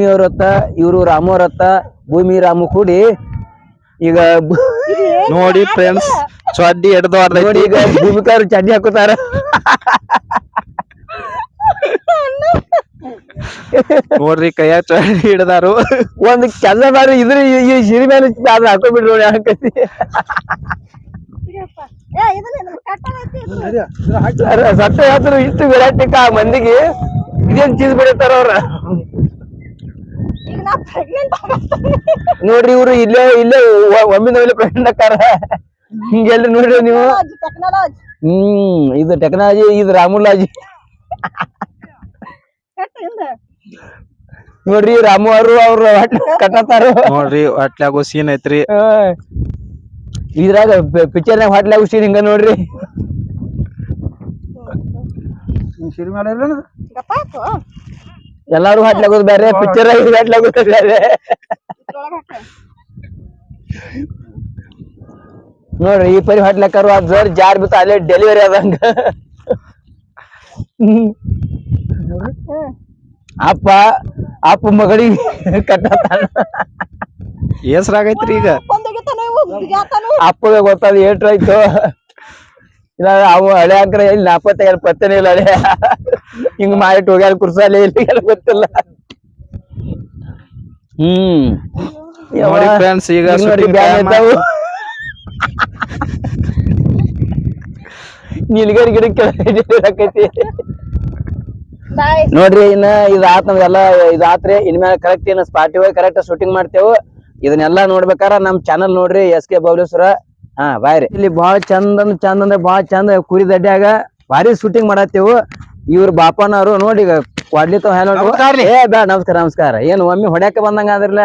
ಭೂಮಿ ಅವ್ರತ್ತ ಇವರು ರಾಮು ಅವ್ರತ್ತ ಭೂಮಿ ರಾಮು ಕೂಡಿ ಈಗ ಬು- ನೋಡಿ ಫ್ರೆಂಡ್ಸ್ ಚಡ್ಡಿ ಹಿಡ್ದು ನೋಡಿ ಈಗ ಭೂಮಿಕಾರು ಚಡ್ಡಿ ಹಾಕೋತಾರ ನೋಡ್ರಿ ಕೈಯಾಗ ಚಡ್ಡಿ ಹಿಡ್ದಾರು. ಒಂದ್ ಕೆಲಸ ಬಾರಿ ಇದ್ರ ಈ- ಈ ಸಿರಿ ಮೇಲೆ ಅದ್ ಹಾಕೋಬಿಡ್ರಿ ನೋಡಿ ಹಾಕತಿ ಸತ್ತ ಹೇಳ್ತಾರ ಇಷ್ಟು ವಿರಾಟಿಕ ಆ ಮಂದಿಗೆ? ಇದೇನ್ ಚೀಸ್ ಬಿಡತಾರ ಅವ್ರ? ಈಗ ನಾ ಪ್ರೆಗ್ನೆಂಟ್ ನೋಡ್ರಿ ಇವ್ರು ಇಲ್ಲೇ ಇಲ್ಲೇ ಒಮ್ಮಿಂದ ಒಳ್ಳೆ ಪ್ರೆಗ್ನೆಂಟ್ ಆಕಾರ ಹಿಂಗೆಲ್ಲ ನೋಡ್ರಿ ನೀವು. ಟೆಕ್ನಾಲಜಿ ಹ್ಮ್ ಇದು ಟೆಕ್ನಾಲಜಿ ಇದು ರಾಮುಲಾಜಿ. ನೋಡ್ರಿ ರಾಮು ಅವರು ಅವ್ರ ಕಟ್ಟತಾರ ನೋಡ್ರಿ ಹೊಟ್ಲಾಗೋ ಸೀನ್ ಐತ್ರಿ. ಇದ್ರಾಗ ಪಿಕ್ಚರ್ನಾಗ ಹೊಟ್ಲಾಗೋ ಸೀನ್ ಹಿಂಗ ನೋಡ್ರಿ. ಶುರು ಆಯ್ತು ಎಲ್ಲಾರು ಹಾಟ್ಲಾಗೋದು ಬೇರೆ ಪಿಕ್ಚರ್ ಹಾಟ್ಲಾಗೋದು ಬೇರೆ. ನೋಡ್ರಿ ಈ ಪರಿ ಹಾಟ್ಲಾಕಾರು ಅದ್ ಜರ್ ಜಾರ್ ಬಿತ್ತು ಅಲ್ಲೇ ಡೆಲಿವರಿ ಆದಂಗ. ಅಪ್ಪ ಅಪ್ಪ ಮಗಳಿಗೆ ಕಟ್ಟತಾನ ಏಸ್ರಾಗೈತ್ರಿ ಈಗ? ಅಪ್ಪಗೆ ಗೊತ್ತಾದ ಏಟ್ರು ಆಯ್ತು ಇಲ್ಲ ಅವು ಹಳೆ ಅಂಕರ ಇಲ್ಲಿ ನಾಪತ್ತೆ ಎಲ್ಲಿ ಪತ್ತೆನೇ ಇಲ್ಲ ಹಳೆ ಹಿಂಗ್ ಮಾಡಿಟ್ಟು ಹೋಗ್ಯಾರ ಕುರ್ಸಾಲೆ ಇಲ್ಲಿ ಗೊತ್ತಿಲ್ಲ. ಹ್ಮ್. ನೋಡಿ ಫ್ರೆಂಡ್ಸ್ ಈಗ ನೋಡಿ. ನೀಲ್ಗರಿ ಗಿಡ ಕೆಳಕೈತಿ ನೋಡ್ರಿ ಇನ್ನ ಇದಾತ್ ನಮ್ಗೆಲ್ಲ ಇದ್ ಆತ್ರಿ. ಇನ್ಮೇಲೆ ಕರೆಕ್ಟ್ ಏನ ಸ್ಪಾಟಿ ಹೋಗಿ ಕರೆಕ್ಟ್ ಶೂಟಿಂಗ್ ಮಾಡ್ತೇವೆ. ಇದನ್ನೆಲ್ಲಾ ನೋಡ್ಬೇಕಾರ ನಮ್ ಚಾನಲ್ ನೋಡ್ರಿ ಎಸ್ ಕೆ ಬಬಲೇಶ್ವರ ಹಾ ಬಾಯ್ರಿ. ಇಲ್ಲಿ ಬಾಳ ಚಂದ ಅಂದ್ರ ಚಂದ ಅಂದ್ರೆ ಬಹಳ ಚಂದ ಕುರಿ ದಡ್ಡ್ಯಾಗ ಭಾರಿ ಶೂಟಿಂಗ್ ಮಾಡತ್ತೇವು. ಇವ್ರ ಬಾಪನವ್ರು ನೋಡಿ ಈಗ ಕೊಡ್ಲಿತ್ತವ ಹ್ಯಾ ನೋಡ್ರಿ. ಏ ನಮಸ್ಕಾರ ನಮಸ್ಕಾರ. ಏನ್ ಒಮ್ಮೆ ಹೊಡ್ಯಾಕ ಬಂದಂಗ ಆದ್ರಲ್ಲ.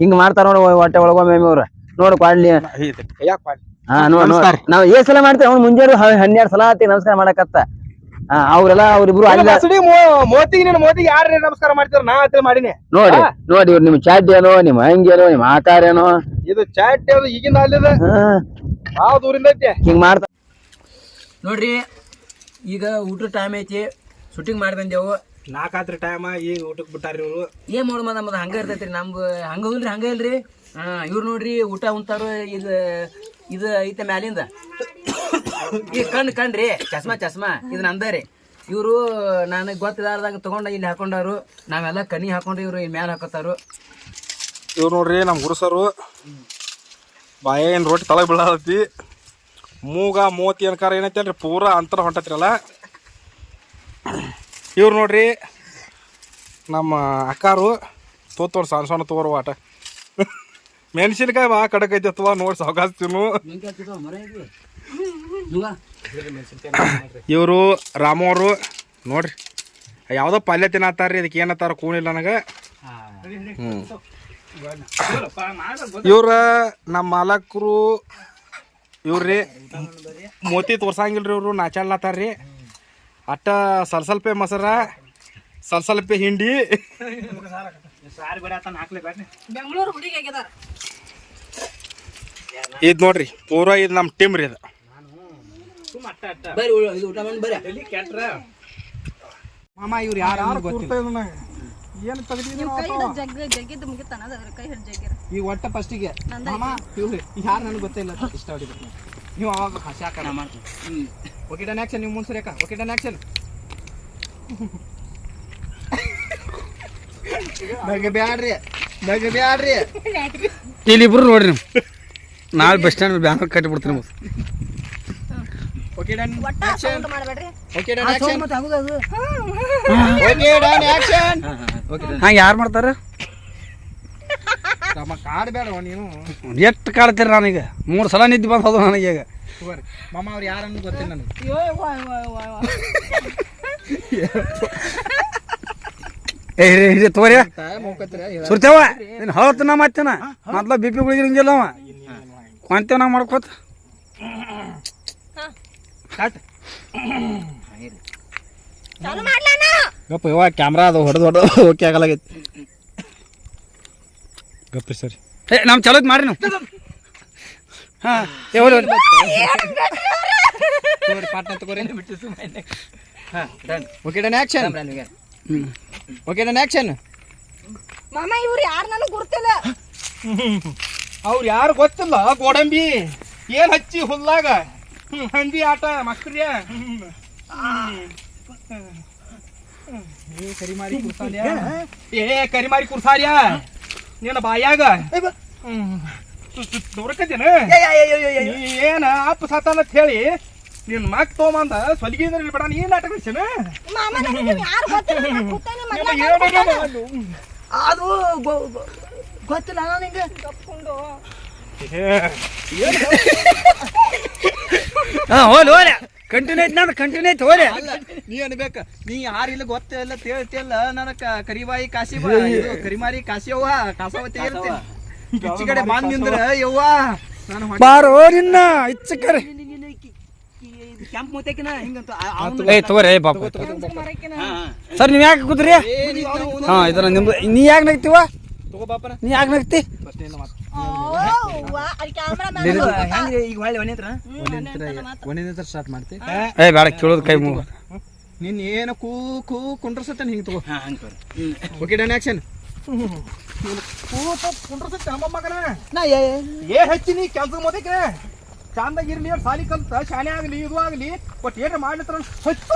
ಹಿಂಗ್ ಮಾಡ್ತಾರ ನೋಡ್ ಹೊಟ್ಟೆ ಒಳಗೊಮ್ಮೆ ಇವ್ರ. ನೋಡ್ ಕೊಡ್ಲಿ ಹಾ ನೋಡ್ ನೋಡ್. ನಾವ್ ಏ ಸಲ ಮಾಡ್ತೇವೆ ಅವ್ನು ಮುಂಜಾನೆ ಹನ್ನೆರಡ್ ಸಲ ಆತಿ ನಮಸ್ಕಾರ ಮಾಡಕತ್ತ. ಅವ್ರೆಲ್ಲ ಅವ್ರಿಬ್ರು ನಮಸ್ಕಾರ ಮಾಡ್ತಾರ ನಾ ಮಾಡಿನಿ. ನೋಡಿ ನೋಡಿ ಇವ್ರು ನಿಮ್ ಚಾಟ್ ಏನೋ ನಿಮ್ ಹಂಗೇನೋ ನಿಮ್ ಆಕಾರ ಏನೋ. ಇದು ಚಾಟ್ ಈಗಿನ ಅಲ್ಲಿದ. ಭಾಳ ದೂರಿಂದ ಐತಿ. ಹಿಂಗ್ ಮಾಡ್ತಾ ನೋಡ್ರಿ ಈಗ ಊಟದ ಟೈಮ್ ಐತಿ ಶೂಟಿಂಗ್ ಮಾಡಿ ಬಂದೆವು. ನಾಲ್ಕಾತ್ರಿ ಟೈಮ ಈಗ ಊಟಕ್ಕೆ ಬಿಟ್ಟಾರಿ ಇವ್ರು. ಏನ್ ಮಾಡೋಣ ನಮ್ದು ಹಂಗ ಇರ್ತೈತ್ರಿ ನಮ್ಗ ಹಂಗ ಹೋಗ್ರಿ ಹಂಗ ಇಲ್ರಿ? ಹ ಇವ್ರು ನೋಡ್ರಿ ಊಟ ಉಂತಾರ ಇದು ಇದು ಐತೆ ಮ್ಯಾಲಿಂದ. ಈ ಕಣ್ ಕಣ್ರಿ ಚಸ್ಮಾ ಚಸ್ಮಾ ಇದು ನಂದರಿ ಇವರು ನನಗೆ ಗೊತ್ತಿದಾರ್ದಾಗ ತಗೊಂಡ ಇಲ್ಲಿ ಹಾಕೊಂಡಾರು. ನಾವೆಲ್ಲ ಕನಿ ಹಾಕೊಂಡ್ರಿ ಇವ್ರು ಇಲ್ಲಿ ಮ್ಯಾಲ ಹಾಕೋತಾರು. ಇವ್ರು ನೋಡ್ರಿ ನಮ್ಮ ಗುರುಸರು. ಬಾಯೇನ್ ರೊಟ್ಟಿ ತಲೆ ಬೀಳತಿ ಮೂಗ, ಮೋತಿ ಅನ್ಕಾರ ಏನೈತಿ ಅಲ್ರಿ ಪೂರಾ ಅಂತರ ಹೊಂಟತ್ರಲ್ಲ ಇವ್ರು ನೋಡ್ರಿ, ನಮ್ಮ ಅಕ್ಕಾರು ತೋತೋರ್ ಸಣ್ಣ ಸಣ್ಣ ತೋರು ಆಟ. ಮೆಣಸಿನ್ಕಾಯಿ ಬಾ ಕಡಕ್ ಐತಿ ಅಥವಾ ನೋಡಿ ಸಾವಕಾಶ ತಿನ್ನು ಇವರು ರಾಮವರು, ನೋಡ್ರಿ. ಯಾವುದೋ ಪಲ್ಯ ತಿನ್ನತ್ತಾರ್ರಿ ಇದಕ್ಕೆ ಏನತ್ತಾರ ಕೂಣಿಲ್ಲ ನನಗೆ. ಇವ್ರ ನಮ್ಮ ಮಾಲಕರು ಇವ್ರಿ ಮೋತಿ ತೋರ್ಸಂಗಿಲ್ರಿ ಇವರು ನಾಚಾಡ್ಲತ್ತಾರ್ರಿ ಅಟ್ಟ ಸಲ್ಸಲ್ಪೆ ಮೊಸರ ಸಲ್ಸಲ್ಪೆ ಹಿಂಡಿ. ಬೆಂಗಳೂರು ಹುಡುಗಿ ಆಗಿದಾರ. ಇದು ನೋಡ್ರಿ ಪೂರ ಇದು ನಮ್ಮ ಟೀಮ್ ರೀ ಇದು ಮಾಮ ಇವ್ರು ಯಾರು ಗೊತ್ತಿಲ್ಲ. ಏನು ನೀವು ಕೈ ಹಿಡಿದು ಜಗ್ ಜಗ್ಗಿದ್ದು ಮುಗಿತಾನ ಅದ್ರ ಕೈ ಹಿಡಿದು ಜಗ್ಗಿರ. ಈ ಒಟ್ಟ ಫಸ್ಟಿಗೆ ಮಾಮ ಇವ್ರಿ ಯಾರು ನನಗೆ ಗೊತ್ತಿಲ್ಲ ಇಷ್ಟ ಹೊಡಿಬೇಕು ನೀವು ಅವಾಗ ಹಸಾಕ ಮಾಡ್ತೀನಿ. ಓಕೆ ಡನ್ ಆಕ್ಷನ್ ನೀವು ಮುಂದೆ ಅಕ್ಕ. ಓಕೆ ಡನ್ ಆ್ಯಕ್ಷನ್ ನಗೆ ಬ್ಯಾಡ್ರಿ. ನಗೆ ಬ್ಯಾಡ್ರಿ. ಇಲ್ಲಿಬ್ರು ನೋಡ್ರಿ ನೀವು. ನಾಳೆ ಬಸ್ ಸ್ಟ್ಯಾಂಡ್ ಬ್ಯಾಂಕ್ ಕಟ್ಟಿ ಬಿಡ್ತೀನಿ ಓಕೆ ಡನ್ ಒಟ್ಟ ಸೌಂಡ್ ಮಾಡಬೇಡ್ರಿ. Okay done action okay done action ಹಂಗೆ ಯಾರು ಮಾಡ್ತಾರ? ಕಾಡ್ ನೀನು? ಎಷ್ಟು ಕಾಡ್ತೀರ ನನಗೆ? ಮೂರು ಸಲ ನಿದ್ದೆ ಬಂದು ಹೋದ ನನಗೆ ಈಗ. ತಗೋರಿ ಮಾಮ ಅವ್ರು ಯಾರನ್ನು ಗೊತ್ತಿಲ್ಲ ನನಗೆ. ಏ ರೀ ರೀ ತಗೋರಿ. ಹೋಗತ್ತೀರ ಸುರ್ತೇವ ನೀನು ಮತ್ತೇನ ಮೊದ್ಲ ಬಿ ಪಿ ಗುಳಿಗೆ ಹಿಂಗಿಲ್ಲವ ಕೊಂತೇವ ನಾ ಮಾಡ್ಕೋತ. ಚಾಲು ಮಾಡ್ಲಾನ ಗಪ್ಪ ಇವಾಗ ಕ್ಯಾಮ್ರಾ ಅದು ಹೊಡೆದು ಹೊಡೆದು ಓಕೆ ಆಗಲಾಗೈತಿ. ಗಪ್ಪ ಸರಿ. ಏ ನಮ್ಮ ಚಲೋ ಐತ್ ಮಾಡ್ರಿ ನಾವು. ಹಾಂ ಏ ಹೋಗ್ಲಿ ಹೋಗ್ಲಿ. ತಗೋರಿ ಪಾಟ್ನ ತಗೋರಿ. Okay done. Action. Okay done action ಮಾಮ ಇವ್ರು ಯಾರು ನನಗೆ ಗುರ್ತಿಲ್ಲ? ಅವ್ರು ಯಾರು ಗೊತ್ತಿಲ್ಲ ಗೋಡಂಬಿ. ಏನ್ ಹಚ್ಚಿ ಹುಲ್ಲಾಗ? ಹಂದಿ ಆಟ ಮಕ್ಳ್ಯ ಏ ಕರಿಮಾರಿ ಕುರ್ಸಾಲ್ಯ? ಏ ಕರಿಮಾರಿ ಕುರ್ಸಾಲ್ಯ? ನಿನ್ನ ಬಾಯಾಗ? ನೋಡ್ಕಂತೇನ? ಏನ ಅಪ್ಪ ಸತಾನ ಅಂತ ಹೇಳಿ ನಿನ್ ಮಕ್ ತಗೊಂಬಂದ ಸ್ವಲ್ಗಿದ್ರೆ ಬಿಡ ನೀನ್ ನಾಟಕ ನಾ ನಿನ್ನ ಏನು ಅದು ಗೊತ್ತಿಲ್ಲ ನಿಂಗೆ ಕಪ್ಕೊಂಡು ಹಾ ಹೋಲ್ ಹೋಲೆ. ಕಂಟಿನ್ಯೂ ಐತಿ ನಂದು ಕಂಟಿನ್ಯೂ ಐತಿ ಹೋಲೆ. ನೀ ಅನ್ಬೇಕ ನೀ ಯಾರಿಲ್ಲ ಗೊತ್ತಿಲ್ಲ ತಿಳ್ತಿಲ್ಲ ನನಕ ಕರಿಬಾಯಿ ಕಾಸಿ ಕರಿಮಾರಿ ಕಾಸಿಯವ್ವ ಕಾಸಾವತಿ ಇರ್ತೀನಿ ಈಚೆ ಕಡೆ ಬಂದ್ ನಿಂದ್ರ ಯವ್ವ ನಾನು ಬಾರೋ ನಿನ್ನ ಇಚ್ಚಕರೆ ಕೆಂಪ್ ಮೂತಕಿನ ಹಿಂಗಂತ ಏ ತಗೋರಿ ಬಾಪ. ಸರ್ ನೀವ್ ಯಾಕೆ ಕೂತ್ರಿ? ಹಾ ಇದನ್ನ ನಿಮ್ದು ನೀ ಯಾಕೆ ನಗ್ತೀವ? ನೀ ಯಾಕೆ ನಗ್ತಿ? ಈಗ ಹೊಳ್ಳಿ ಸ್ಟಾರ್ಟ್ ಮಾಡ್ತಿ? ಏ ಬೇಡ ಕೇಳೋದು ಕೈ ಮೂಗ. ನಿನ್ ಏನ ಕೂ ಕೂ ಕುಂಡ್ರಸತ್ತ ಹಿಂಗೆ ತಗೋ? ಓಕೆ ಡನ್ ಆಕ್ಷನ್ ಕುಂಡ್ರಸತ್ತೆ ನಮ್ಮ ಮಗನ. ಏ ಹಚ್ಚಿನಿ ಕೆಲ್ಸದ ಮೊದಕ್ಕೆ ಚಂದಾಗಿ ಇರ್ಲಿ ಅವ್ರ್ ಸಾಲಿ ಕಲ್ತ ಶಾನೆ ಆಗ್ಲಿ ಇದು ಆಗ್ಲಿ ಬಟ್ ಏನ್ ಮಾಡ್ಲಿತ್ರ ಹಚ್ಚಿ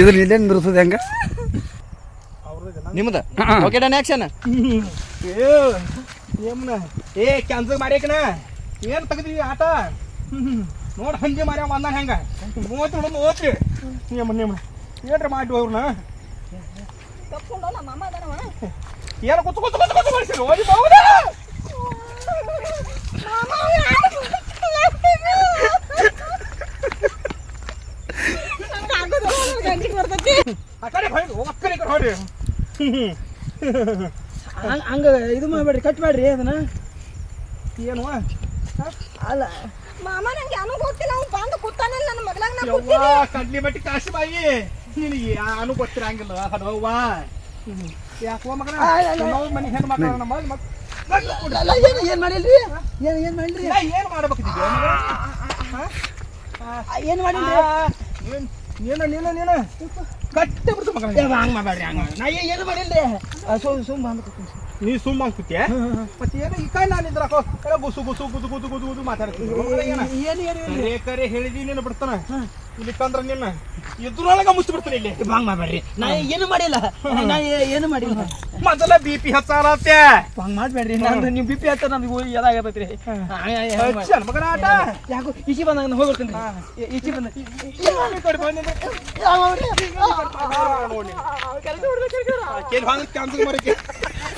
ಇದನ್ನ ಇಲ್ಲೇ ನಿಂದ್ರಿಸೋದು ಹೆಂಗ? ನಿಮ್ದ? ಓಕೆ ಡನ್ ಆಕ್ಷನ್ ಏ ಏಮ್ನ? ಏ ಕೆಲ್ಸ ಮಾಡ್ಯಾಕನ ಏನ್ ತೆಗ್ದಿ ಆಟ? ನೋಡ್ ಹಂಗೆ ಮಾರ್ಯಾವ ಬಂದ ಹೆಂಗ? ಮೂವತ್ತು ನೋಡು ಮೂವತ್ತು. ನಿಮ್ಮ ನಿಮ್ಮ ಏನ್ರ ಮಾಡಿ ಅವ್ರನ್ನ? ಏನು ಕೂತು ಕೂತು ಕೂತು ಓದಿ ಬಾವುದ ಮಾಮ ಯಾರು ಗಂಜಿಗೆ ಬರ್ತೈತಿ ಆ ಕಡೆ ಹೊಯ್ದು ಒಕ್ಕನೆ ಕಡೆ ಹೊಡಿ ಹಂಗ ಇದು ಮಾಡ್ಬೇಡ್ರಿ ಕಟ್ ಮಾಡ್ರಿ ಅದನ್ನ ಏನು ಅಲ್ಲ ಮಾಮ ನಂಗೆ ಏನೂ ಗೊತ್ತಿಲ್ಲ ಅವ್ನು ಬಂದು ಕೂತಾನೆ ನನ್ನ ಮಗಳಾಗ ನಾ ಕೂತೀನಿ ಕಡ್ಲಿ ಬಟ್ಟಿ ಕಾಶಿ ಬಾಯಿ ನಿನಗೆ ಯಾನು ಗೊತ್ತಿರಂಗಿಲ್ಲ ಹಡವ್ವ ಯಾಕೋ ಮಗನ ನಾವು ಮನೆ ಹೆಣ್ಣು ಮಕ್ಕಳ ನಮ್ಮ ಮಕ್- ಏನು ಏನ್ ಏನು ಮಾಡಿಲ್ರಿ ಏನ್ ಏನು ಮಾಡಿಲ್ರಿ ಏನ್ ಏನು ಏನ್ ಮಾಡಿಲ್ರಿ ನೀನು ನೀನು ನೀನ ನೀನ ಕಟ್ಟೆ ಬಿಡ್ತು ಮಗನ ಹಂಗ ಮಾಡ್ಬೇಡ್ರಿ ಹಂಗ ನಾ ಏ- ಏನು ಬಂದ್ ನೀ ಸುಮ್ಮ ಅಂತಿದ್ಯಾ ಮತ್ತೆ ಏನು ಈ ಕೈ ನಾನು ಇದ್ರಾಕೋ ಗುಸು ಗುಸು ಗುದು ಗುದು ಗುದು ಗುದು ಮಾತಾಡ್ತೀನಿ ಏನ್ ಏನು ಕರೆ ಹೇಳಿದಿ ನೀನು ಬಿಡ್ತಾನ ಇಲ್ಲಿ ಕಂದ್ರ ನಿನ್ನ ಇದ್ರೊಳಗ ಮುಚ್ಚಿ ಬಿಡ್ತಾನೆ ಇಲ್ಲಿ ಬಾಂಗ್ ಮಾಡ್ಬೇಡ್ರಿ ನಾ ಏನು ಮಾಡಿಲ್ಲ ನಾ ಏನು ಮಾಡಿಲ್ಲ ಮೊದಲ ಬಿ ಪಿ ಹತ್ತಾರತ್ತೆ ಹಂಗ ಮಾಡ್ಬೇಡ್ರಿ ನಂದು ನೀವು ಬಿಪಿ ಹತ್ತ ನಮ್ಗೆ ಎದಾಗತ್ತೈತ್ರಿ ಮಗನ ಆಟ ಯಾಕೋ ಈಚಿ ಬಂದಾಗ ನಾನು ಹೋಗ್ಬಿಡ್ತೀನಿ ಈಚಿ ಬಂದ ಕಡೆ ಬಂದಿದ್ರೆ ನೋಡಿ ಕೇಳಿ ಹಂಗ ಕ್ಯಾನ್ಸಲ್ ಮಾಡಕ್ಕೆ